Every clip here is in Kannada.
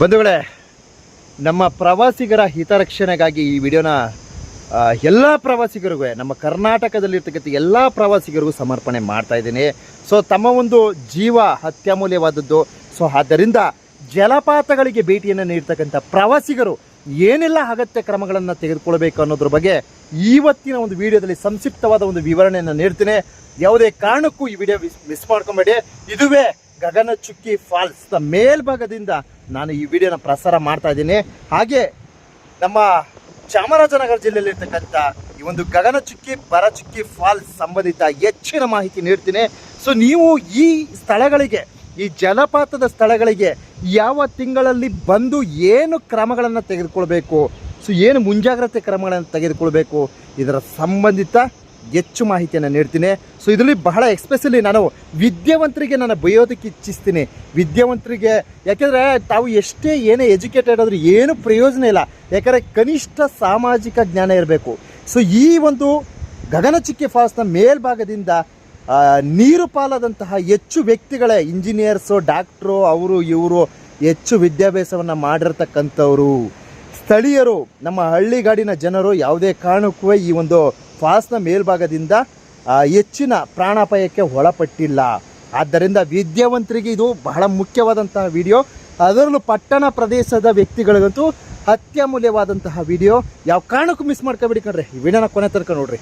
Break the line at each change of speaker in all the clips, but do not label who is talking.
ಬಂಧುಗಳೇ, ನಮ್ಮ ಪ್ರವಾಸಿಗರ ಹಿತರಕ್ಷಣೆಗಾಗಿ ಈ ವಿಡಿಯೋನ ಎಲ್ಲ ಪ್ರವಾಸಿಗರಿಗೂ, ನಮ್ಮ ಕರ್ನಾಟಕದಲ್ಲಿರ್ತಕ್ಕಂಥ ಎಲ್ಲ ಪ್ರವಾಸಿಗರಿಗೂ ಸಮರ್ಪಣೆ ಮಾಡ್ತಾ ಇದ್ದೀನಿ. ಸೊ ತಮ್ಮ ಒಂದು ಜೀವ ಅತ್ಯಮೂಲ್ಯವಾದದ್ದು. ಸೊ ಆದ್ದರಿಂದ ಜಲಪಾತಗಳಿಗೆ ಭೇಟಿಯನ್ನು ನೀಡ್ತಕ್ಕಂಥ ಪ್ರವಾಸಿಗರು ಏನೆಲ್ಲ ಅಗತ್ಯ ಕ್ರಮಗಳನ್ನು ತೆಗೆದುಕೊಳ್ಬೇಕು ಅನ್ನೋದ್ರ ಬಗ್ಗೆ ಇವತ್ತಿನ ಒಂದು ವಿಡಿಯೋದಲ್ಲಿ ಸಂಕ್ಷಿಪ್ತವಾದ ಒಂದು ವಿವರಣೆಯನ್ನು ನೀಡ್ತೀನಿ. ಯಾವುದೇ ಕಾರಣಕ್ಕೂ ಈ ವಿಡಿಯೋ ಮಿಸ್ ಮಾಡ್ಕೊಬೇಡಿ. ಇದುವೇ ಗಗನ ಚುಕ್ಕಿ ಫಾಲ್ಸ್ ದ ಮೇಲ್ಭಾಗದಿಂದ ನಾನು ಈ ವಿಡಿಯೋನ ಪ್ರಸಾರ ಮಾಡ್ತಾ ಇದ್ದೀನಿ. ಹಾಗೆ ನಮ್ಮ ಚಾಮರಾಜನಗರ ಜಿಲ್ಲೆಯಲ್ಲಿರ್ತಕ್ಕಂಥ ಈ ಒಂದು ಗಗನಚುಕ್ಕಿ, ಬರಚುಕ್ಕಿ ಫಾಲ್ಸ್ ಸಂಬಂಧಿತ ಹೆಚ್ಚಿನ ಮಾಹಿತಿ ನೀಡ್ತೀನಿ. ಸೊ ನೀವು ಈ ಸ್ಥಳಗಳಿಗೆ, ಈ ಜಲಪಾತದ ಸ್ಥಳಗಳಿಗೆ ಯಾವ ತಿಂಗಳಲ್ಲಿ ಬಂದು ಏನು ಕ್ರಮಗಳನ್ನು ತೆಗೆದುಕೊಳ್ಬೇಕು ಸೊ ಏನು ಮುಂಜಾಗ್ರತೆ ಕ್ರಮಗಳನ್ನು ತೆಗೆದುಕೊಳ್ಬೇಕು, ಇದರ ಸಂಬಂಧಿತ ಹೆಚ್ಚು ಮಾಹಿತಿಯನ್ನು ನೀಡ್ತೀನಿ. ಸೊ ಇದರಲ್ಲಿ ಬಹಳ ಎಕ್ಸ್ಪೆಷಲಿ ನಾನು ವಿದ್ಯಾವಂತರಿಗೆ ನಾನು ಬಯೋದಕ್ಕೆ ಇಚ್ಛಿಸ್ತೀನಿ. ವಿದ್ಯಾವಂತರಿಗೆ, ಯಾಕೆಂದರೆ ತಾವು ಎಷ್ಟೇ ಏನೇ ಎಜುಕೇಟೆಡ್ ಆದರೂ ಏನು ಪ್ರಯೋಜನ ಇಲ್ಲ. ಯಾಕಂದರೆ ಕನಿಷ್ಠ ಸಾಮಾಜಿಕ ಜ್ಞಾನ ಇರಬೇಕು. ಸೊ ಈ ಒಂದು ಗಗನಚುಕ್ಕಿ ಫಾಲ್ಸ್ನ ಮೇಲ್ಭಾಗದಿಂದ ನೀರು ಪಾಲಾದಂತಹ ಹೆಚ್ಚು ವ್ಯಕ್ತಿಗಳೇ ಇಂಜಿನಿಯರ್ಸು ಡಾಕ್ಟ್ರು ಅವರು, ಇವರು ಹೆಚ್ಚು ವಿದ್ಯಾಭ್ಯಾಸವನ್ನು ಮಾಡಿರ್ತಕ್ಕಂಥವ್ರು. ಸ್ಥಳೀಯರು, ನಮ್ಮ ಹಳ್ಳಿಗಾಡಿನ ಜನರು ಯಾವುದೇ ಕಾರಣಕ್ಕೂ ಈ ಒಂದು ಫಾಲ್ಸ್ನ ಮೇಲ್ಭಾಗದಿಂದ ಹೆಚ್ಚಿನ ಪ್ರಾಣಾಪಾಯಕ್ಕೆ ಒಳಪಟ್ಟಿಲ್ಲ. ಆದ್ದರಿಂದ ವಿದ್ಯಾವಂತರಿಗೆ ಇದು ಬಹಳ ಮುಖ್ಯವಾದಂತಹ ವಿಡಿಯೋ. ಅದರಲ್ಲೂ ಪಟ್ಟಣ ಪ್ರದೇಶದ ವ್ಯಕ್ತಿಗಳಿಗಂತೂ ಅತ್ಯಮೂಲ್ಯವಾದಂತಹ ವಿಡಿಯೋ. ಯಾವ ಕಾರಣಕ್ಕೂ ಮಿಸ್ ಮಾಡ್ಕೊಬೇಡಿ ಕಣ್ರಿ. ಈ ವಿಡಿಯೋನ ಕೊನೆ ತನಕ ನೋಡ್ರಿ.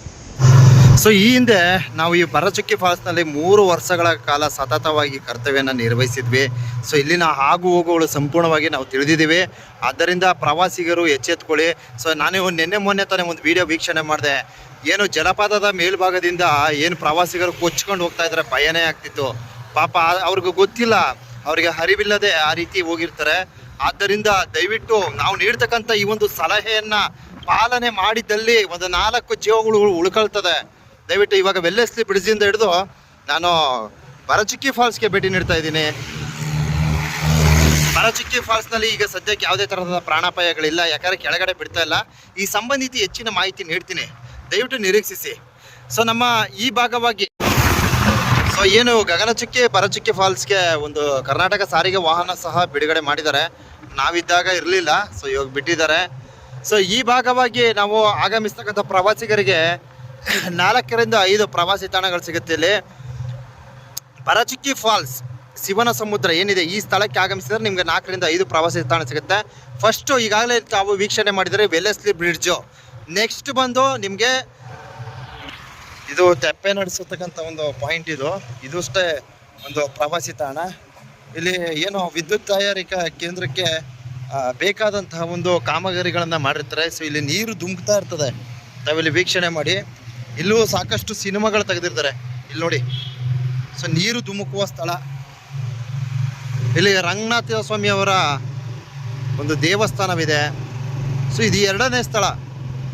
ಸೊ ಈ ಹಿಂದೆ ನಾವು ಈ ಬರಚುಕ್ಕಿ ಫಾಲ್ಸ್ನಲ್ಲಿ ಮೂರು ವರ್ಷಗಳ ಕಾಲ ಸತತವಾಗಿ ಕರ್ತವ್ಯನ ನಿರ್ವಹಿಸಿದ್ವಿ. ಸೊ ಇಲ್ಲಿನ ಆಗು ಹೋಗುಗಳು ಸಂಪೂರ್ಣವಾಗಿ ನಾವು ತಿಳಿದಿದ್ದೀವಿ. ಆದ್ದರಿಂದ ಪ್ರವಾಸಿಗರು ಎಚ್ಚೆತ್ಕೊಳ್ಳಿ. ಸೊ ನಾನು ನಿನ್ನೆ ಮೊನ್ನೆ ತಾನೇ ಒಂದು ವಿಡಿಯೋ ವೀಕ್ಷಣೆ ಮಾಡಿದೆ. ಏನು ಜಲಪಾತದ ಮೇಲ್ಭಾಗದಿಂದ ಏನು ಪ್ರವಾಸಿಗರು ಕೊಚ್ಕೊಂಡು ಹೋಗ್ತಾ ಇದ್ದಾರೆ ಭಯನೇ ಆಗ್ತಿತ್ತು. ಪಾಪ ಅವ್ರಿಗೂ ಗೊತ್ತಿಲ್ಲ. ಅವರಿಗೆ ಅರಿವಿಲ್ಲದೆ ಆ ರೀತಿ ಹೋಗಿರ್ತಾರೆ. ಆದ್ದರಿಂದ ದಯವಿಟ್ಟು ನಾವು ನೀಡ್ತಕ್ಕಂಥ ಈ ಒಂದು ಸಲಹೆಯನ್ನ ಪಾಲನೆ ಮಾಡಿದ್ದಲ್ಲಿ ಒಂದು ನಾಲ್ಕು ಜೀವಗಳು ಉಳ್ಕೊಳ್ತದೆ. ದಯವಿಟ್ಟು ಇವಾಗ ವೆಲ್ಲೆಸ್ಲಿ ಬ್ರಿಡ್ಜಿಂದ ಹಿಡಿದು ನಾನು ಬರಚಿಕ್ಕಿ ಫಾಲ್ಸ್ಗೆ ಭೇಟಿ ನೀಡ್ತಾ ಇದ್ದೀನಿ. ಬರಚಿಕ್ಕಿ ಫಾಲ್ಸ್ನಲ್ಲಿ ಈಗ ಸದ್ಯಕ್ಕೆ ಯಾವುದೇ ಥರದ ಪ್ರಾಣಾಪಾಯಗಳಿಲ್ಲ. ಯಾಕಂದರೆ ಕೆಳಗಡೆ ಬಿಡ್ತಾ ಇಲ್ಲ. ಈ ಸಂಬಂಧಿತ ಹೆಚ್ಚಿನ ಮಾಹಿತಿ ನೀಡ್ತೀನಿ. ದಯವಿಟ್ಟು ನಿರೀಕ್ಷಿಸಿ. ಸೊ ನಮ್ಮ ಈ ಭಾಗವಾಗಿ ಸೊ ಏನು ಗಗನಚುಕ್ಕಿ ಬರಚುಕ್ಕಿ ಫಾಲ್ಸ್ಗೆ ಒಂದು ಕರ್ನಾಟಕ ಸಾರಿಗೆ ವಾಹನ ಸಹ ಬಿಡುಗಡೆ ಮಾಡಿದ್ದಾರೆ. ನಾವಿದ್ದಾಗ ಇರಲಿಲ್ಲ ಸೊ ಇವಾಗ ಬಿಟ್ಟಿದ್ದಾರೆ. ಸೊ ಈ ಭಾಗವಾಗಿ ನಾವು ಆಗಮಿಸ್ತಕ್ಕಂಥ ಪ್ರವಾಸಿಗರಿಗೆ ನಾಲ್ಕರಿಂದ ಐದು ಪ್ರವಾಸಿ ತಾಣಗಳು ಸಿಗುತ್ತೆ ಇಲ್ಲಿ. ಬರಚುಕ್ಕಿ ಫಾಲ್ಸ್, ಶಿವನ ಸಮುದ್ರ ಏನಿದೆ, ಈ ಸ್ಥಳಕ್ಕೆ ಆಗಮಿಸಿದರೆ ನಿಮಗೆ ನಾಲ್ಕರಿಂದ ಐದು ಪ್ರವಾಸಿ ತಾಣ ಸಿಗುತ್ತೆ. ಫಸ್ಟು ಈಗಾಗಲೇ ತಾವು ವೀಕ್ಷಣೆ ಮಾಡಿದರೆ ವೆಲ್ಲೆಸ್ಲಿ ಬ್ರಿಡ್ಜು ನೆಕ್ಸ್ಟ್ ಬಂದು ನಿಮಗೆ ಇದು ತೆಪ್ಪೆ ನಡೆಸತಕ್ಕಂಥ ಒಂದು ಪಾಯಿಂಟ್ ಇದು. ಇದು ಅಷ್ಟೇ ಒಂದು ಪ್ರವಾಸಿ ತಾಣ. ಇಲ್ಲಿ ಏನು ವಿದ್ಯುತ್ ತಯಾರಿಕಾ ಕೇಂದ್ರಕ್ಕೆ ಬೇಕಾದಂತಹ ಒಂದು ಕಾಮಗಾರಿಗಳನ್ನು ಮಾಡಿರ್ತಾರೆ. ಸೊ ಇಲ್ಲಿ ನೀರು ಧುಮುಕ್ತಾ ಇರ್ತದೆ. ತಾವಿಲ್ಲಿ ವೀಕ್ಷಣೆ ಮಾಡಿ. ಇಲ್ಲೂ ಸಾಕಷ್ಟು ಸಿನಿಮಾಗಳು ತೆಗೆದಿರ್ತಾರೆ. ಇಲ್ಲಿ ನೋಡಿ. ಸೊ ನೀರು ಧುಮುಕುವ ಸ್ಥಳ. ಇಲ್ಲಿ ರಂಗನಾಥ ಸ್ವಾಮಿಯವರ ಒಂದು ದೇವಸ್ಥಾನವಿದೆ. ಸೊ ಇದು ಎರಡನೇ ಸ್ಥಳ.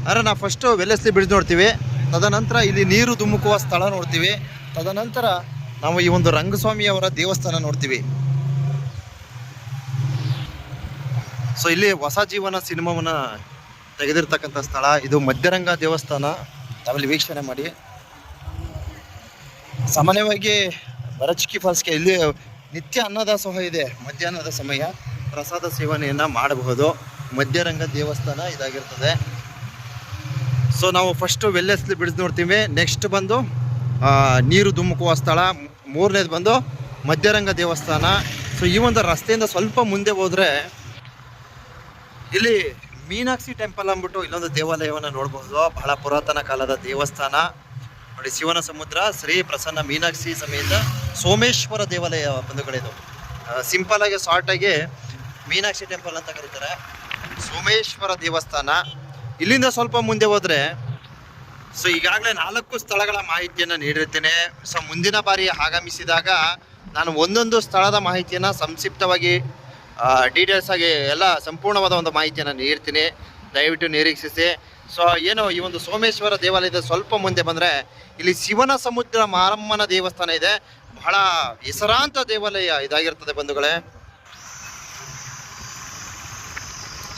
ಅಂದರೆ ನಾವು ಫಸ್ಟು ವೆಲ್ಲೆಸ್ಲಿ ಬ್ರಿಡ್ಜ್ ನೋಡ್ತೀವಿ. ತದನಂತರ ಇಲ್ಲಿ ನೀರು ಧುಮುಕುವ ಸ್ಥಳ ನೋಡ್ತೀವಿ. ತದನಂತರ ನಾವು ಈ ಒಂದು ರಂಗಸ್ವಾಮಿಯವರ ದೇವಸ್ಥಾನ ನೋಡ್ತೀವಿ. ಸೊ ಇಲ್ಲಿ ಹೊಸ ಜೀವನ ಸಿನಿಮಾವನ್ನು ತೆಗೆದಿರ್ತಕ್ಕಂಥ ಸ್ಥಳ. ಇದು ಮಧ್ಯರಂಗ ದೇವಸ್ಥಾನ. ತಾವಿಲ್ಲಿ ವೀಕ್ಷಣೆ ಮಾಡಿ. ಸಾಮಾನ್ಯವಾಗಿ ಬರಚಿಕ್ಕಿ ಫಾಲ್ಸ್ಗೆ ಇಲ್ಲಿ ನಿತ್ಯ ಅನ್ನದಾಸೋಹ ಇದೆ. ಮಧ್ಯಾಹ್ನದ ಸಮಯ ಪ್ರಸಾದ ಸೇವನೆಯನ್ನು ಮಾಡಬಹುದು. ಮಧ್ಯರಂಗ ದೇವಸ್ಥಾನ ಇದಾಗಿರ್ತದೆ. ಸೊ ನಾವು ಫಸ್ಟು ವೆಲ್ಲೆಸ್ಲಿ ಬಿಡಿಸಿ ನೋಡ್ತೀವಿ. ನೆಕ್ಸ್ಟ್ ಬಂದು ನೀರು ಧುಮುಕುವ ಸ್ಥಳ. ಮೂರನೇದು ಬಂದು, ಮಧ್ಯರಂಗ ದೇವಸ್ಥಾನ. ಸೊ ಈ ಒಂದು ರಸ್ತೆಯಿಂದ ಸ್ವಲ್ಪ ಮುಂದೆ ಹೋದರೆ, ಇಲ್ಲಿ ಮೀನಾಕ್ಷಿ ಟೆಂಪಲ್ ಅಂದ್ಬಿಟ್ಟು ಇಲ್ಲೊಂದು ದೇವಾಲಯವನ್ನು ನೋಡಬಹುದು ಬಹಳ ಪುರಾತನ ಕಾಲದ ದೇವಸ್ಥಾನ. ನೋಡಿ, ಶಿವನ ಸಮುದ್ರ, ಶ್ರೀ ಪ್ರಸನ್ನ ಮೀನಾಕ್ಷಿ ಸಮೇತ ಸೋಮೇಶ್ವರ ದೇವಾಲಯ ಬಂಧುಗಳಿದು. ಸಿಂಪಲ್ ಆಗಿ ಶಾರ್ಟ್ ಆಗಿ ಮೀನಾಕ್ಷಿ ಟೆಂಪಲ್ ಅಂತ ಕರೀತಾರೆ. ಸೋಮೇಶ್ವರ ದೇವಸ್ಥಾನ. ಇಲ್ಲಿಂದ ಸ್ವಲ್ಪ ಮುಂದೆ ಹೋದ್ರೆ ಸೊ ಈಗಾಗಲೇ ನಾಲ್ಕು ಸ್ಥಳಗಳ ಮಾಹಿತಿಯನ್ನು ನೀಡಿರ್ತೇನೆ. ಸೊ ಮುಂದಿನ ಬಾರಿ ಆಗಮಿಸಿದಾಗ ನಾನು ಒಂದೊಂದು ಸ್ಥಳದ ಮಾಹಿತಿಯನ್ನು ಸಂಕ್ಷಿಪ್ತವಾಗಿ ಡೀಟೇಲ್ಸ್ ಆಗಿ ಎಲ್ಲ ಸಂಪೂರ್ಣವಾದ ಒಂದು ಮಾಹಿತಿಯನ್ನು ನೀಡ್ತೀನಿ ದಯವಿಟ್ಟು ನಿರೀಕ್ಷಿಸಿ. ಸೊ ಏನು ಈ ಒಂದು ಸೋಮೇಶ್ವರ ದೇವಾಲಯದ ಸ್ವಲ್ಪ ಮುಂದೆ ಬಂದರೆ, ಇಲ್ಲಿ ಶಿವನ ಸಮುದ್ರ ಮಾರಮ್ಮನ ದೇವಸ್ಥಾನ ಇದೆ. ಬಹಳ ಹೆಸರಾಂತ ದೇವಾಲಯ ಇದಾಗಿರ್ತದೆ ಬಂಧುಗಳೇ.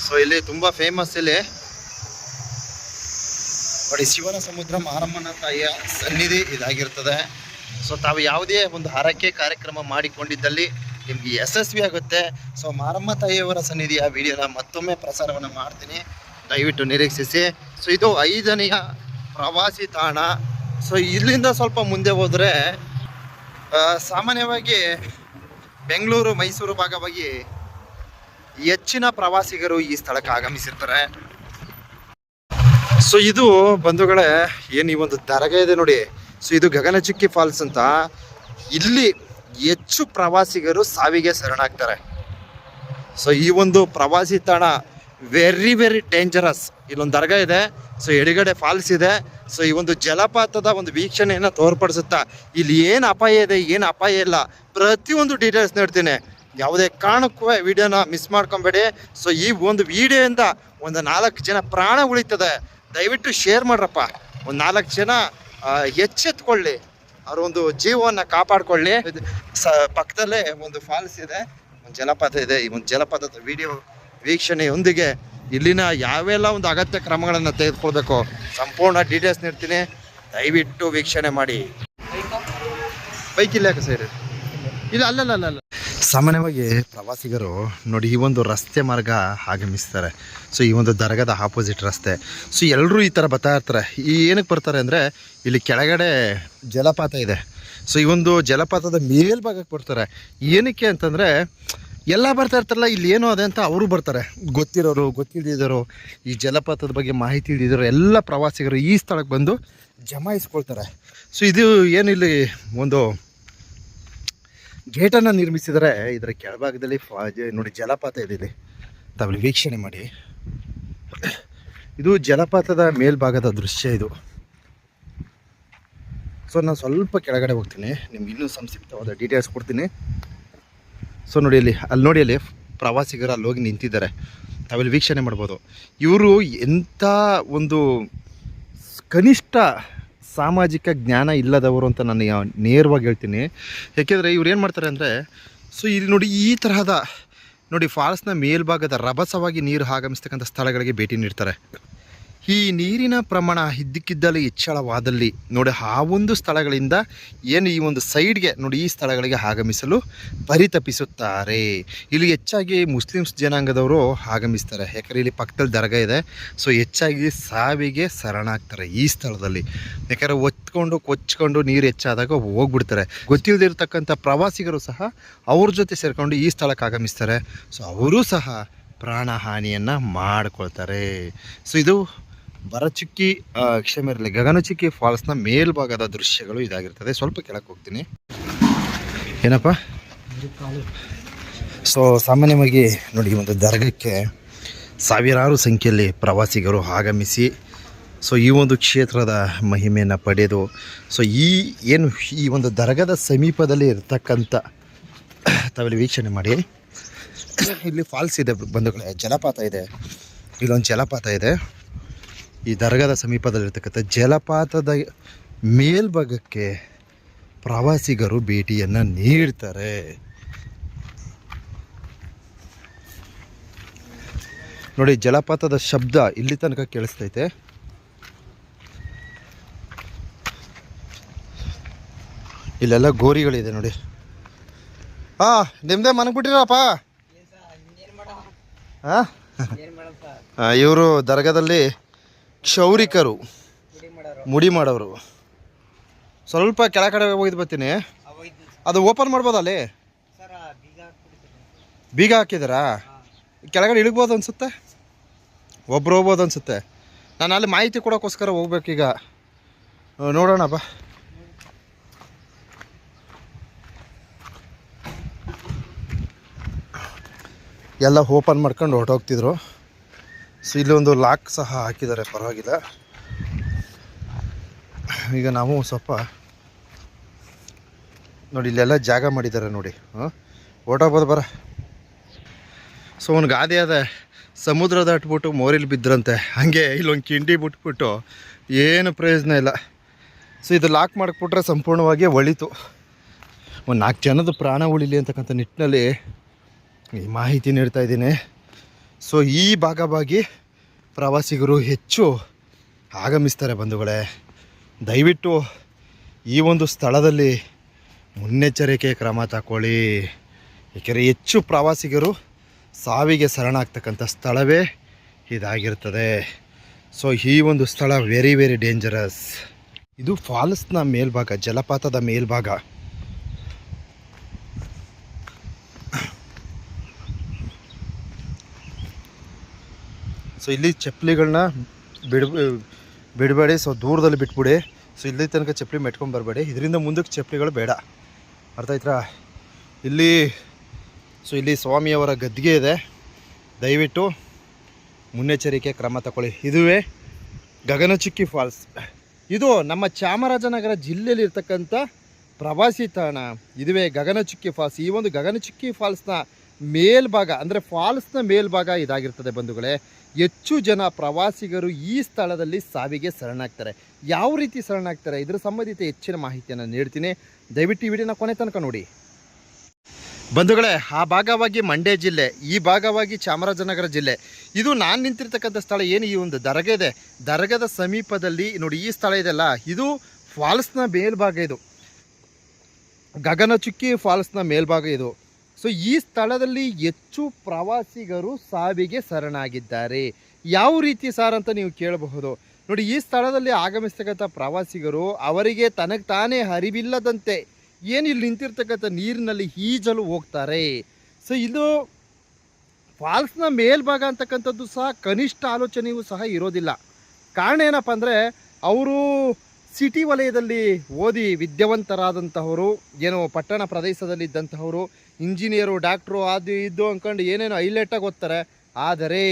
ಸೊ ಇಲ್ಲಿ ತುಂಬ ಫೇಮಸ್ ಇಲ್ಲಿ. ನೋಡಿ, ಶಿವನ ಸಮುದ್ರ ಮಾರಮ್ಮನ ತಾಯಿಯ ಸನ್ನಿಧಿ ಇದಾಗಿರ್ತದೆ. ಸೊ ತಾವು ಯಾವುದೇ ಒಂದು ಹರಕೆ ಕಾರ್ಯಕ್ರಮ ಮಾಡಿಕೊಂಡಿದ್ದಲ್ಲಿ ನಿಮಗೆ ಯಶಸ್ವಿ ಆಗುತ್ತೆ. ಸೊ ಮಾರಮ್ಮ ತಾಯಿಯವರ ಸನ್ನಿಧಿಯ ವಿಡಿಯೋನ ಮತ್ತೊಮ್ಮೆ ಪ್ರಸಾರವನ್ನು ಮಾಡ್ತೀನಿ. ದಯವಿಟ್ಟು ನಿರೀಕ್ಷಿಸಿ. ಸೊ ಇದು ಐದನೆಯ ಪ್ರವಾಸಿ ತಾಣ. ಸೊ ಇಲ್ಲಿಂದ ಸ್ವಲ್ಪ ಮುಂದೆ ಹೋದರೆ ಸಾಮಾನ್ಯವಾಗಿ ಬೆಂಗಳೂರು, ಮೈಸೂರು ಭಾಗವಾಗಿ ಹೆಚ್ಚಿನ ಪ್ರವಾಸಿಗರು ಈ ಸ್ಥಳಕ್ಕೆ ಆಗಮಿಸಿರ್ತಾರೆ. ಸೊ ಇದು ಬಂಧುಗಳೇ, ಏನು ಈ ಒಂದು ದರಗ ಇದೆ ನೋಡಿ. ಸೊ ಇದು ಗಗನಚುಕ್ಕಿ ಫಾಲ್ಸ್ ಅಂತ. ಇಲ್ಲಿ ಹೆಚ್ಚು ಪ್ರವಾಸಿಗರು ಸಾವಿಗೆ ಶರಣಾಗ್ತಾರೆ. ಸೊ ಈ ಒಂದು ಪ್ರವಾಸಿ ತಾಣ ವೆರಿ ವೆರಿ ಡೇಂಜರಸ್ ಇಲ್ಲೊಂದು ದರ್ಗ ಇದೆ. ಸೊ ಎಡಗಡೆ ಫಾಲ್ಸ್ ಇದೆ. ಸೊ ಈ ಒಂದು ಜಲಪಾತದ ಒಂದು ವೀಕ್ಷಣೆಯನ್ನು ತೋರ್ಪಡಿಸುತ್ತಾ, ಇಲ್ಲಿ ಏನು ಅಪಾಯ ಇದೆ, ಏನು ಅಪಾಯ ಇಲ್ಲ, ಪ್ರತಿಯೊಂದು ಡೀಟೇಲ್ಸ್ ನೀಡ್ತೀನಿ. ಯಾವುದೇ ಕಾರಣಕ್ಕೂ ವಿಡಿಯೋನ ಮಿಸ್ ಮಾಡ್ಕೊಬೇಡಿ. ಸೊ ಈ ಒಂದು ವಿಡಿಯೋಯಿಂದ ಒಂದು ನಾಲ್ಕು ಜನ ಪ್ರಾಣ ಉಳಿತದೆ. ದಯವಿಟ್ಟು ಶೇರ್ ಮಾಡ್ರಪ್ಪ. ಒಂದು ನಾಲ್ಕು ಜನ ಎಚ್ಚೆತ್ಕೊಳ್ಳಿ. ಅವ್ರ ಒಂದು ಜೀವವನ್ನು ಕಾಪಾಡಿಕೊಳ್ಳಿ. ಸ, ಪಕ್ಕದಲ್ಲೇ ಒಂದು ಫಾಲ್ಸ್ ಇದೆ. ಒಂದು ಜಲಪಾತ ಇದೆ. ಈ ಒಂದು ಜಲಪಾತದ ವಿಡಿಯೋ ವೀಕ್ಷಣೆಯೊಂದಿಗೆ ಇಲ್ಲಿನ ಯಾವೆಲ್ಲ ಒಂದು ಅಗತ್ಯ ಕ್ರಮಗಳನ್ನು ತೆಗೆದುಕೊಳ್ಬೇಕು ಸಂಪೂರ್ಣ ಡೀಟೇಲ್ಸ್ ನೀಡ್ತೀನಿ. ದಯವಿಟ್ಟು ವೀಕ್ಷಣೆ ಮಾಡಿ. ಬೈಕ್ ಇಲ್ಲ ಸೈಡ್ ಇಲ್ಲ ಅಲ್ಲಲ್ಲ ಅಲ್ಲ ಸಾಮಾನ್ಯವಾಗಿ ಪ್ರವಾಸಿಗರು ನೋಡಿ ಈ ಒಂದು ರಸ್ತೆ ಮಾರ್ಗ ಆಗಮಿಸ್ತಾರೆ ಸೊ ಈ ಒಂದು ದರ್ಗದ ಆಪೋಸಿಟ್ ರಸ್ತೆ. ಸೊ ಎಲ್ಲರೂ ಈ ಥರ ಬರ್ತಾ ಇರ್ತಾರೆ. ಈ ಏನಕ್ಕೆ ಬರ್ತಾರೆ ಅಂದರೆ, ಇಲ್ಲಿ ಕೆಳಗಡೆ ಜಲಪಾತ ಇದೆ. ಸೊ ಈ ಒಂದು ಜಲಪಾತದ ಮೇಲ್ಭಾಗಕ್ಕೆ ಬರ್ತಾರೆ. ಏನಕ್ಕೆ ಅಂತಂದರೆ, ಎಲ್ಲ ಬರ್ತಾ ಇರ್ತಾರಲ್ಲ, ಇಲ್ಲಿ ಏನೋ ಅದೇ ಅಂತ ಅವರು ಬರ್ತಾರೆ. ಗೊತ್ತಿರೋರು ಗೊತ್ತಿಲ್ಲದಿದ್ದರು ಈ ಜಲಪಾತದ ಬಗ್ಗೆ ಮಾಹಿತಿ ಇಲ್ದಿರೋರು, ಎಲ್ಲ ಪ್ರವಾಸಿಗರು ಈ ಸ್ಥಳಕ್ಕೆ ಬಂದು ಜಮಾಯಿಸ್ಕೊಳ್ತಾರೆ. ಸೊ ಇದು ಏನಿಲ್ಲಿ ಒಂದು ಗೇಟನ್ನು ನಿರ್ಮಿಸಿದರೆ ಇದರ ಕೆಳಭಾಗದಲ್ಲಿ ನೋಡಿ ಜಲಪಾತ ಇದೆ ಇಲ್ಲಿ ತಾವು ವೀಕ್ಷಣೆ ಮಾಡಿ. ಇದು ಜಲಪಾತದ ಮೇಲ್ಭಾಗದ ದೃಶ್ಯ ಇದು. ಸೊ ನಾನು ಸ್ವಲ್ಪ ಕೆಳಗಡೆ ಹೋಗ್ತೀನಿ. ನಿಮ್ಗೆ ಇನ್ನೂ ಸಂಕ್ಷಿಪ್ತವಾದ ಡೀಟೇಲ್ಸ್ ಕೊಡ್ತೀನಿ. ಸೊ ನೋಡಿ ಅಲ್ಲಿ ಅಲ್ಲಿ ನೋಡಿ ಅಲ್ಲಿ ಪ್ರವಾಸಿಗರು ಅಲ್ಲಿ ಹೋಗಿ ನಿಂತಿದ್ದಾರೆ. ತಾವೆಲ್ಲಿ ವೀಕ್ಷಣೆ ಮಾಡ್ಬೋದು. ಇವರು ಎಂಥ ಒಂದು ಕನಿಷ್ಠ ಸಾಮಾಜಿಕ ಜ್ಞಾನ ಇಲ್ಲದವರು ಅಂತ ನಾನು ನೇರವಾಗಿ ಹೇಳ್ತೀನಿ. ಯಾಕೆಂದರೆ ಇವ್ರು ಏನು ಮಾಡ್ತಾರೆ ಅಂದರೆ ಸೊ ಇಲ್ಲಿ ನೋಡಿ ಈ ತರಹದ, ನೋಡಿ ಫಾಲ್ಸ್ನ ಮೇಲ್ಭಾಗದ ರಭಸವಾಗಿ ನೀರು ಆಗಮಿಸ್ತಕ್ಕಂಥ ಸ್ಥಳಗಳಿಗೆ ಭೇಟಿ ನೀಡ್ತಾರೆ. ಈ ನೀರಿನ ಪ್ರಮಾಣ ಇದ್ದಕ್ಕಿದ್ದಲ್ಲಿ ಹೆಚ್ಚಳವಾದಲ್ಲಿ ನೋಡಿ, ಆ ಒಂದು ಸ್ಥಳಗಳಿಂದ ಏನು ಈ ಒಂದು ಸೈಡ್ಗೆ ನೋಡಿ, ಈ ಸ್ಥಳಗಳಿಗೆ ಆಗಮಿಸಲು ಪರಿತಪಿಸುತ್ತಾರೆ. ಇಲ್ಲಿ ಹೆಚ್ಚಾಗಿ ಮುಸ್ಲಿಮ್ಸ್ ಜನಾಂಗದವರು ಆಗಮಿಸ್ತಾರೆ. ಯಾಕಂದರೆ ಇಲ್ಲಿ ಪಕ್ಕದಲ್ಲಿ ದರ್ಗಾ ಇದೆ. ಸೊ ಹೆಚ್ಚಾಗಿ ಸಾವಿಗೆ ಶರಣಾಗ್ತಾರೆ ಈ ಸ್ಥಳದಲ್ಲಿ. ಯಾಕಂದರೆ ಒತ್ಕೊಂಡು ಕೊಚ್ಕೊಂಡು ನೀರು ಹೆಚ್ಚಾದಾಗ ಹೋಗ್ಬಿಡ್ತಾರೆ. ಗೊತ್ತಿಲ್ಲದಿರ್ತಕ್ಕಂಥ ಪ್ರವಾಸಿಗರು ಸಹ ಅವ್ರ ಜೊತೆ ಸೇರಿಕೊಂಡು ಈ ಸ್ಥಳಕ್ಕೆ ಆಗಮಿಸ್ತಾರೆ. ಸೊ ಅವರೂ ಸಹ ಪ್ರಾಣಹಾನಿಯನ್ನು ಮಾಡ್ಕೊಳ್ತಾರೆ. ಸೊ ಇದು ಬರಚುಕ್ಕಿ ಕ್ಷಮೆ ಗಗನಚುಕ್ಕಿ ಫಾಲ್ಸ್ನ ಮೇಲ್ಭಾಗದ ದೃಶ್ಯಗಳು ಇದಾಗಿರ್ತದೆ. ಸ್ವಲ್ಪ ಕೆಳಕ್ಕೆ ಹೋಗ್ತೀನಿ. ಏನಪ್ಪ? ಸೊ, ಸಾಮಾನ್ಯವಾಗಿ ನೋಡಿ ಒಂದು ದರ್ಗಕ್ಕೆ ಸಾವಿರಾರು ಸಂಖ್ಯೆಯಲ್ಲಿ ಪ್ರವಾಸಿಗರು ಆಗಮಿಸಿ, ಸೊ, ಈ ಒಂದು ಕ್ಷೇತ್ರದ ಮಹಿಮೆಯನ್ನು ಪಡೆದು, ಸೊ, ಈ ಏನು, ಈ ಒಂದು ದರ್ಗದ ಸಮೀಪದಲ್ಲಿ ಇರ್ತಕ್ಕಂಥ, ತಾವೆಲ್ಲ ವೀಕ್ಷಣೆ ಮಾಡಿ. ಇಲ್ಲಿ ಫಾಲ್ಸ್ ಇದೆ ಬಂಧುಗಳೇ, ಜಲಪಾತ ಇದೆ. ಇಲ್ಲೊಂದು ಜಲಪಾತ ಇದೆ. ಈ ದರ್ಗಾದ ಸಮೀಪದಲ್ಲಿರ್ತಕ್ಕಂಥ ಜಲಪಾತದ ಮೇಲ್ಭಾಗಕ್ಕೆ ಪ್ರವಾಸಿಗರು ಭೇಟಿಯನ್ನು ನೀಡ್ತಾರೆ. ನೋಡಿ ಜಲಪಾತದ ಶಬ್ದ ಇಲ್ಲಿ ತನಕ ಕೇಳಿಸ್ತೈತೆ. ಇಲ್ಲೆಲ್ಲ ಗೋರಿಗಳಿದೆ ನೋಡಿ. ಹಾ ನಿಮ್ದೇ ಮನಗ್ಬಿಟ್ಟಿರಪ್ಪ? ಹಾಂ ಇವರು ದರ್ಗಾದಲ್ಲಿ ಕ್ಷೌರಿಕರು, ಮುಡಿ ಮಾಡೋರು. ಸ್ವಲ್ಪ ಕೆಳ ಕಡೆ ಹೋಗಿದ್ದು ಬರ್ತೀನಿ. ಅದು ಓಪನ್ ಮಾಡ್ಬೋದಾ ಅಲ್ಲಿ? ಬೀಗ ಹಾಕಿದಾರಾ ಕೆಳಗಡೆ ಇಳಿಗ್ಬೋದು ಅನ್ಸುತ್ತೆ? ಒಬ್ರು ಹೋಗ್ಬೋದು ಅನ್ಸುತ್ತೆ. ನಾನು ಅಲ್ಲಿ ಮಾಹಿತಿ ಕೊಡೋಕ್ಕೋಸ್ಕರ ಹೋಗ್ಬೇಕೀಗ ನೋಡೋಣ, ಬಾ. ಎಲ್ಲ ಓಪನ್ ಮಾಡ್ಕೊಂಡು ಹೊರಟೋಗ್ತಿದ್ರು. ಸೊ ಇಲ್ಲೊಂದು ಲಾಕ್ ಸಹ ಹಾಕಿದ್ದಾರೆ, ಪರವಾಗಿಲ್ಲ. ಈಗ ನಾವು ಸ್ವಲ್ಪ ನೋಡಿ, ಇಲ್ಲೆಲ್ಲ ಜಾಗ ಮಾಡಿದ್ದಾರೆ ನೋಡಿ. ಹಾಂ? ಹೊರಟೋಗ್ಬೋದು ಬರ. ಸೊ ಒಂದು ಗಾದೆ ಅದ. ಸಮುದ್ರ ದಾಟ್ಬಿಟ್ಟು ಮೋರಿಲಿ ಬಿದ್ದರಂತೆ ಹಾಗೆ ಇಲ್ಲೊಂದು ಕಿಂಡಿ ಬಿಟ್ಬಿಟ್ಟು ಏನು ಪ್ರಯೋಜನ ಇಲ್ಲ. ಸೊ ಇದು ಲಾಕ್ ಮಾಡಿಬಿಟ್ರೆ ಸಂಪೂರ್ಣವಾಗಿ ಒಳಿತು. ಒಂದು ನಾಲ್ಕು ಜನದ ಪ್ರಾಣ ಉಳಿಲಿ ಅಂತಕ್ಕಂಥ ನಿಟ್ಟಿನಲ್ಲಿ ಈ ಮಾಹಿತಿ ನೀಡ್ತಾ ಇದ್ದೀನಿ. ಸೊ ಈ ಭಾಗವಾಗಿ ಪ್ರವಾಸಿಗರು ಹೆಚ್ಚು ಆಗಮಿಸ್ತಾರೆ ಬಂಧುಗಳೇ. ದಯವಿಟ್ಟು ಈ ಒಂದು ಸ್ಥಳದಲ್ಲಿ ಮುನ್ನೆಚ್ಚರಿಕೆ ಕ್ರಮ ತಗೊಳ್ಳಿ ಏಕೆಂದರೆ ಹೆಚ್ಚು ಪ್ರವಾಸಿಗರು ಸಾವಿಗೆ ಶರಣಾಗ್ತಕ್ಕಂಥ ಸ್ಥಳವೇ ಇದಾಗಿರ್ತದೆ. ಸೊ ಈ ಒಂದು ಸ್ಥಳ ವೆರಿ ವೆರಿ ಡೇಂಜರಸ್ ಇದು ಫಾಲ್ಸ್ನ ಮೇಲ್ಭಾಗ, ಜಲಪಾತದ ಮೇಲ್ಭಾಗ. ಸೊ ಇಲ್ಲಿ ಚಪ್ಪಲಿಗಳನ್ನ ಬಿಡ್, ಬಿಡಬೇಡಿ. ಸೊ ದೂರದಲ್ಲಿ ಬಿಟ್ಬಿಡಿ. ಸೊ ಇಲ್ಲಿ ತನಕ ಚಪ್ಪಲಿ ಮೆಟ್ಕೊಂಡು ಬರಬೇಡಿ. ಇದರಿಂದ ಮುಂದಕ್ಕೆ ಚಪ್ಪಲಿಗಳು ಬೇಡ. ಅರ್ಥ ಇಲ್ಲಿ ಸೊ ಇಲ್ಲಿ ಸ್ವಾಮಿಯವರ ಗದ್ದಿಗೆ ಇದೆ. ದಯವಿಟ್ಟು ಮುನ್ನೆಚ್ಚರಿಕೆ ಕ್ರಮ ತಗೊಳ್ಳಿ ಇದುವೇ ಗಗನಚುಕ್ಕಿ ಫಾಲ್ಸ್. ಇದು ನಮ್ಮ ಚಾಮರಾಜನಗರ ಜಿಲ್ಲೆಯಲ್ಲಿ ಇರ್ತಕ್ಕಂಥ ಪ್ರವಾಸಿ ತಾಣ. ಇದುವೇ ಗಗನಚುಕ್ಕಿ ಫಾಲ್ಸ್. ಈ ಒಂದು ಗಗನಚುಕ್ಕಿ ಫಾಲ್ಸ್ನ ಮೇಲ್ಭಾಗ, ಅಂದರೆ ಫಾಲ್ಸ್ನ ಮೇಲ್ಭಾಗ ಇದಾಗಿರ್ತದೆ ಬಂಧುಗಳೇ. ಹೆಚ್ಚು ಜನ ಪ್ರವಾಸಿಗರು ಈ ಸ್ಥಳದಲ್ಲಿ ಸಾವಿಗೆ ಶರಣಾಗ್ತಾರೆ. ಯಾವ ರೀತಿ ಶರಣಾಗ್ತಾರೆ? ಇದರ ಸಂಬಂಧಿತ ಹೆಚ್ಚಿನ ಮಾಹಿತಿಯನ್ನು ನೀಡ್ತೀನಿ. ದಯವಿಟ್ಟು ಈ ವಿಡಿಯೋನ ಕೊನೆ ತನಕ ನೋಡಿ. ಬಂಧುಗಳೇ, ಆ ಭಾಗವಾಗಿ ಮಂಡ್ಯ ಜಿಲ್ಲೆ, ಈ ಭಾಗವಾಗಿ ಚಾಮರಾಜನಗರ ಜಿಲ್ಲೆ, ಇದು ನಾನು ನಿಂತಿರ್ತಕ್ಕಂಥ ಸ್ಥಳ ಏನು? ಈ ಒಂದು ದರಗ ಇದೆ. ದರಗದ ಸಮೀಪದಲ್ಲಿ ನೋಡಿ, ಈ ಸ್ಥಳ ಇದೆಲ್ಲ ಇದು ಫಾಲ್ಸ್ನ ಮೇಲ್ಭಾಗ ಇದು. ಗಗನಚುಕ್ಕಿ ಫಾಲ್ಸ್ನ ಮೇಲ್ಭಾಗ ಇದು. ಸೊ ಈ ಸ್ಥಳದಲ್ಲಿ ಹೆಚ್ಚು ಪ್ರವಾಸಿಗರು ಸಾವಿಗೆ ಶರಣಾಗಿದ್ದಾರೆ. ಯಾವ ರೀತಿ ಸಾರ್ ಅಂತ ನೀವು ಕೇಳಬಹುದು? ನೋಡಿ, ಈ ಸ್ಥಳದಲ್ಲಿ ಆಗಮಿಸ್ತಕ್ಕಂಥ ಪ್ರವಾಸಿಗರು ಅವರಿಗೆ ತನಗೆ ತಾನೇ ಅರಿವಿಲ್ಲದಂತೆ ಏನು ಇಲ್ಲಿ ನಿಂತಿರ್ತಕ್ಕಂಥ ನೀರಿನಲ್ಲಿ ಈಜಲು ಹೋಗ್ತಾರೆ. ಸೊ ಇದು ಫಾಲ್ಸ್ನ ಮೇಲ್ಭಾಗ ಅಂತಕ್ಕಂಥದ್ದು ಸಹ ಕನಿಷ್ಠ ಆಲೋಚನೆಯೂ ಸಹ ಇರೋದಿಲ್ಲ. ಕಾರಣ ಏನಪ್ಪ ಅಂದರೆ, ಅವರು ಸಿಟಿ ವಲಯದಲ್ಲಿ ಓದಿ ವಿದ್ಯಾವಂತರಾದಂತಹವರು, ಏನೋ ಪಟ್ಟಣ ಪ್ರದೇಶದಲ್ಲಿ ಇದ್ದಂತಹವರು ಇಂಜಿನಿಯರು, ಡಾಕ್ಟ್ರು ಅದು ಇದು ಅಂದ್ಕೊಂಡು ಏನೇನೋ ಹೈಲೈಟಾಗಿ ಓದ್ತಾರೆ. ಆದರೆ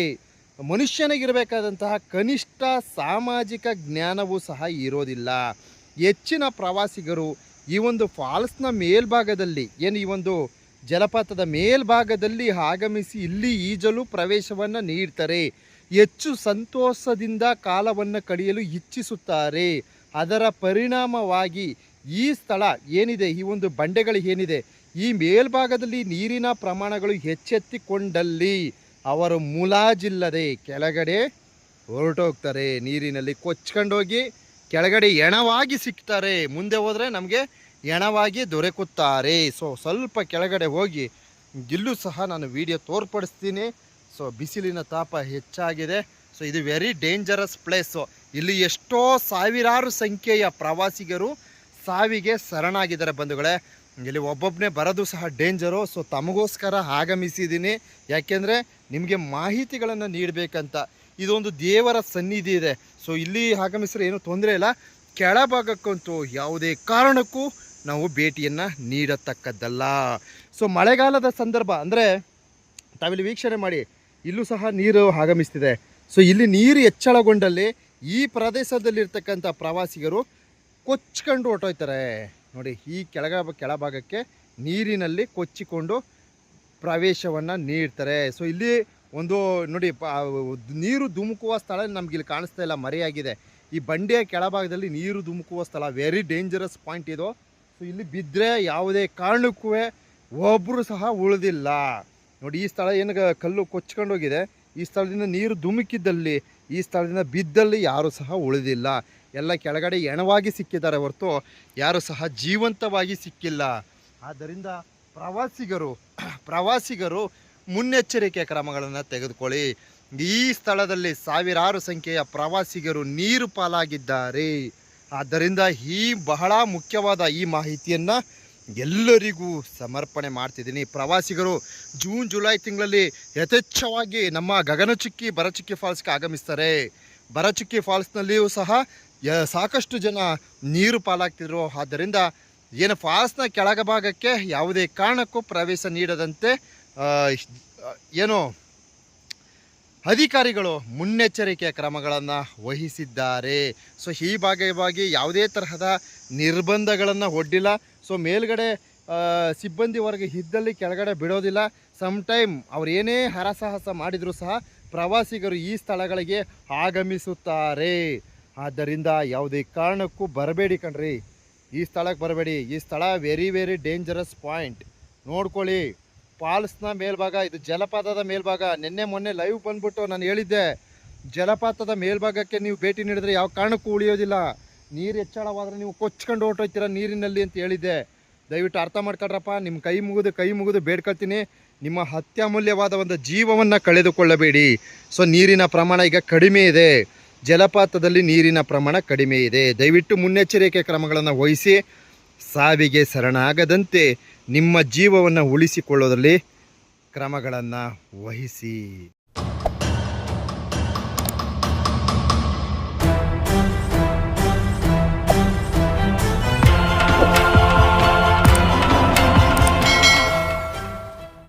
ಮನುಷ್ಯನಿಗಿರಬೇಕಾದಂತಹ ಕನಿಷ್ಠ ಸಾಮಾಜಿಕ ಜ್ಞಾನವೂ ಸಹ ಇರೋದಿಲ್ಲ. ಹೆಚ್ಚಿನ ಪ್ರವಾಸಿಗರು ಈ ಒಂದು ಫಾಲ್ಸ್ನ ಮೇಲ್ಭಾಗದಲ್ಲಿ, ಏನು ಈ ಒಂದು ಜಲಪಾತದ ಮೇಲ್ಭಾಗದಲ್ಲಿ ಆಗಮಿಸಿ ಇಲ್ಲಿ ಈಜಲು ಪ್ರವೇಶವನ್ನು ನೀಡ್ತಾರೆ. ಹೆಚ್ಚು ಸಂತೋಷದಿಂದ ಕಾಲವನ್ನು ಕಳೆಯಲು ಇಚ್ಛಿಸುತ್ತಾರೆ. ಅದರ ಪರಿಣಾಮವಾಗಿ ಈ ಸ್ಥಳ ಏನಿದೆ, ಈ ಒಂದು ಬಂಡೆಗಳು ಏನಿದೆ, ಈ ಮೇಲ್ಭಾಗದಲ್ಲಿ ನೀರಿನ ಪ್ರಮಾಣಗಳು ಹೆಚ್ಚೆತ್ತಿಕೊಂಡಲ್ಲಿ ಅವರು ಮುಲಾಜಿಲ್ಲದೆ ಕೆಳಗಡೆ ಹೊರಟೋಗ್ತಾರೆ. ನೀರಿನಲ್ಲಿ ಕೊಚ್ಕೊಂಡೋಗಿ ಕೆಳಗಡೆ ಎಣವಾಗಿ ಸಿಗ್ತಾರೆ ಮುಂದೆ ಹೋದರೆ ನಮಗೆ ಎಣವಾಗಿ ದೊರಕುತ್ತಾರೆ. ಸೊ ಸ್ವಲ್ಪ ಕೆಳಗಡೆ ಹೋಗಿ ಇಲ್ಲೂ ಸಹ ನಾನು ವಿಡಿಯೋ ತೋರ್ಪಡಿಸ್ತೀನಿ. ಸೊ ಬಿಸಿಲಿನ ತಾಪ ಹೆಚ್ಚಾಗಿದೆ. ಸೊ ಇದು ವೆರಿ ಡೇಂಜರಸ್ ಪ್ಲೇಸು ಇಲ್ಲಿ ಎಷ್ಟೋ ಸಾವಿರಾರು ಸಂಖ್ಯೆಯ ಪ್ರವಾಸಿಗರು ಸಾವಿಗೆ ಶರಣಾಗಿದ್ದಾರೆ ಬಂಧುಗಳೇ. ಇಲ್ಲಿ ಒಬ್ಬೊಬ್ಬನೇ ಬರೋದು ಸಹ ಡೇಂಜರು. ಸೊ ತಮಗೋಸ್ಕರ ಆಗಮಿಸಿದ್ದೀನಿ. ಯಾಕೆಂದರೆ ನಿಮಗೆ ಮಾಹಿತಿಗಳನ್ನು ನೀಡಬೇಕಂತ. ಇದೊಂದು ದೇವರ ಸನ್ನಿಧಿ ಇದೆ. ಸೊ ಇಲ್ಲಿ ಆಗಮಿಸಿದ್ರೆ ಏನೂ ತೊಂದರೆ ಇಲ್ಲ. ಕೆಳಭಾಗಕ್ಕಂತೂ ಯಾವುದೇ ಕಾರಣಕ್ಕೂ ನಾವು ಭೇಟಿಯನ್ನು ನೀಡತಕ್ಕದ್ದಲ್ಲ. ಸೊ ಮಳೆಗಾಲದ ಸಂದರ್ಭ ಅಂದರೆ ತಾವಿಲ್ಲಿ ವೀಕ್ಷಣೆ ಮಾಡಿ ಇಲ್ಲೂ ಸಹ ನೀರು ಆಗಮಿಸ್ತಿದೆ. ಸೊ ಇಲ್ಲಿ ನೀರು ಹೆಚ್ಚಳಗೊಂಡಲ್ಲಿ ಈ ಪ್ರದೇಶದಲ್ಲಿರ್ತಕ್ಕಂಥ ಪ್ರವಾಸಿಗರು ಕೊಚ್ಕೊಂಡು ಹೊಟ್ಟೋಯ್ತಾರೆ ನೋಡಿ, ಈ ಕೆಳಗ ಕೆಳಭಾಗಕ್ಕೆ ನೀರಿನಲ್ಲಿ ಕೊಚ್ಚಿಕೊಂಡು ಪ್ರವೇಶವನ್ನು ನೀಡ್ತಾರೆ. ಸೊ ಇಲ್ಲಿ ಒಂದು ನೋಡಿ ನೀರು ಧುಮುಕುವ ಸ್ಥಳ ನಮ್ಗೆ ಇಲ್ಲಿ ಕಾಣಿಸ್ತಾ ಇಲ್ಲ, ಮರೆಯಾಗಿದೆ. ಈ ಬಂಡೆಯ ಕೆಳಭಾಗದಲ್ಲಿ ನೀರು ಧುಮುಕುವ ಸ್ಥಳ ವೆರಿ ಡೇಂಜರಸ್ ಪಾಯಿಂಟ್ ಇದು. ಸೊ ಇಲ್ಲಿ ಬಿದ್ದರೆ ಯಾವುದೇ ಕಾರಣಕ್ಕೂ ಒಬ್ಬರು ಸಹ ಉಳಿದಿಲ್ಲ. ನೋಡಿ, ಈ ಸ್ಥಳ ಏನು ಕಲ್ಲು ಕೊಚ್ಕೊಂಡೋಗಿದೆ ಈ ಸ್ಥಳದಿಂದ ನೀರು ಧುಮುಕಿದ್ದಲ್ಲಿ ಈ ಸ್ಥಳದಿಂದ ಬಿದ್ದಲ್ಲಿ ಯಾರೂ ಸಹ ಉಳಿದಿಲ್ಲ. ಎಲ್ಲ ಕೆಳಗಡೆ ಎಣವಾಗಿ ಸಿಕ್ಕಿದ್ದಾರೆ ಹೊರತು ಯಾರೂ ಸಹ ಜೀವಂತವಾಗಿ ಸಿಕ್ಕಿಲ್ಲ. ಆದ್ದರಿಂದ ಪ್ರವಾಸಿಗರು ಪ್ರವಾಸಿಗರು ಮುನ್ನೆಚ್ಚರಿಕೆ ಕ್ರಮಗಳನ್ನು ತೆಗೆದುಕೊಳ್ಳಿ. ಈ ಸ್ಥಳದಲ್ಲಿ ಸಾವಿರಾರು ಸಂಖ್ಯೆಯ ಪ್ರವಾಸಿಗರು ನೀರು ಪಾಲಾಗಿದ್ದಾರೆ. ಆದ್ದರಿಂದ ಈ ಬಹಳ ಮುಖ್ಯವಾದ ಈ ಮಾಹಿತಿಯನ್ನು ಎಲ್ಲರಿಗೂ ಸಮರ್ಪಣೆ ಮಾಡ್ತಿದ್ದೀನಿ. ಪ್ರವಾಸಿಗರು ಜೂನ್, ಜುಲೈ ತಿಂಗಳಲ್ಲಿ ಯಥೇಚ್ಛವಾಗಿ ನಮ್ಮ ಗಗನಚುಕ್ಕಿ, ಬರಚುಕ್ಕಿ ಫಾಲ್ಸ್ಗೆ ಆಗಮಿಸ್ತಾರೆ. ಬರಚುಕ್ಕಿ ಫಾಲ್ಸ್ನಲ್ಲಿಯೂ ಸಹ ಸಾಕಷ್ಟು ಜನ ನೀರು ಪಾಲಾಗ್ತಿದ್ರು. ಆದ್ದರಿಂದ ಏನು ಫಾಲ್ಸ್ನ ಕೆಳಗ ಭಾಗಕ್ಕೆ ಯಾವುದೇ ಕಾರಣಕ್ಕೂ ಪ್ರವೇಶ ನೀಡದಂತೆ ಏನು ಅಧಿಕಾರಿಗಳು ಮುನ್ನೆಚ್ಚರಿಕೆ ಕ್ರಮಗಳನ್ನು ವಹಿಸಿದ್ದಾರೆ. ಸೊ, ಈ ಭಾಗವಾಗಿ ಯಾವುದೇ ತರಹದ ನಿರ್ಬಂಧಗಳನ್ನು ಒಡ್ಡಿಲ್ಲ. ಸೊ ಮೇಲ್ಗಡೆ ಸಿಬ್ಬಂದಿ ವರ್ಗ ಇದ್ದಲ್ಲಿ ಕೆಳಗಡೆ ಬಿಡೋದಿಲ್ಲ. ಸಮ್ ಟೈಮ್ ಅವ್ರು ಏನೇ ಹರಸಾಹಸ ಮಾಡಿದರೂ ಸಹ ಪ್ರವಾಸಿಗರು ಈ ಸ್ಥಳಗಳಿಗೆ ಆಗಮಿಸುತ್ತಾರೆ. ಆದ್ದರಿಂದ ಯಾವುದೇ ಕಾರಣಕ್ಕೂ ಬರಬೇಡಿ ಕಣ್ರಿ. ಈ ಸ್ಥಳಕ್ಕೆ ಬರಬೇಡಿ. ಈ ಸ್ಥಳ ವೆರಿ ವೆರಿ ಡೇಂಜರಸ್ ಪಾಯಿಂಟ್ ನೋಡ್ಕೊಳ್ಳಿ. ಫಾಲ್ಸ್ನ ಮೇಲ್ಭಾಗ, ಇದು ಜಲಪಾತದ ಮೇಲ್ಭಾಗ. ನಿನ್ನೆ, ಮೊನ್ನೆ ಲೈವ್ ಬಂದ್ಬಿಟ್ಟು ನಾನು ಹೇಳಿದ್ದೆ. ಜಲಪಾತದ ಮೇಲ್ಭಾಗಕ್ಕೆ ನೀವು ಭೇಟಿ ನೀಡಿದ್ರೆ ಯಾವ ಕಾರಣಕ್ಕೂ ಉಳಿಯೋದಿಲ್ಲ. ನೀರು ಹೆಚ್ಚಳವಾದರೆ ನೀವು ಕೊಚ್ಕೊಂಡು ಹೊರಟೋಯ್ತೀರ ನೀರಿನಲ್ಲಿ ಅಂತ ಹೇಳಿದ್ದೆ. ದಯವಿಟ್ಟು ಅರ್ಥ ಮಾಡ್ಕೊಳ್ರಪ್ಪ ನಿಮ್ಮ ಕೈ ಮುಗಿದು ಕೈ ಮುಗಿದು ಬೇಡ್ಕೊಳ್ತೀನಿ. ನಿಮ್ಮ ಅತ್ಯಮೂಲ್ಯವಾದ ಒಂದು ಜೀವವನ್ನು ಕಳೆದುಕೊಳ್ಳಬೇಡಿ. ಸೊ ನೀರಿನ ಪ್ರಮಾಣ ಈಗ ಕಡಿಮೆ ಇದೆ. ಜಲಪಾತದಲ್ಲಿ ನೀರಿನ ಪ್ರಮಾಣ ಕಡಿಮೆ ಇದೆ. ದಯವಿಟ್ಟು ಮುನ್ನೆಚ್ಚರಿಕೆ ಕ್ರಮಗಳನ್ನು ವಹಿಸಿ. ಸಾವಿಗೆ ಶರಣಾಗದಂತೆ ನಿಮ್ಮ ಜೀವವನ್ನು ಉಳಿಸಿಕೊಳ್ಳೋದರಲ್ಲಿ ಕ್ರಮಗಳನ್ನು ವಹಿಸಿ.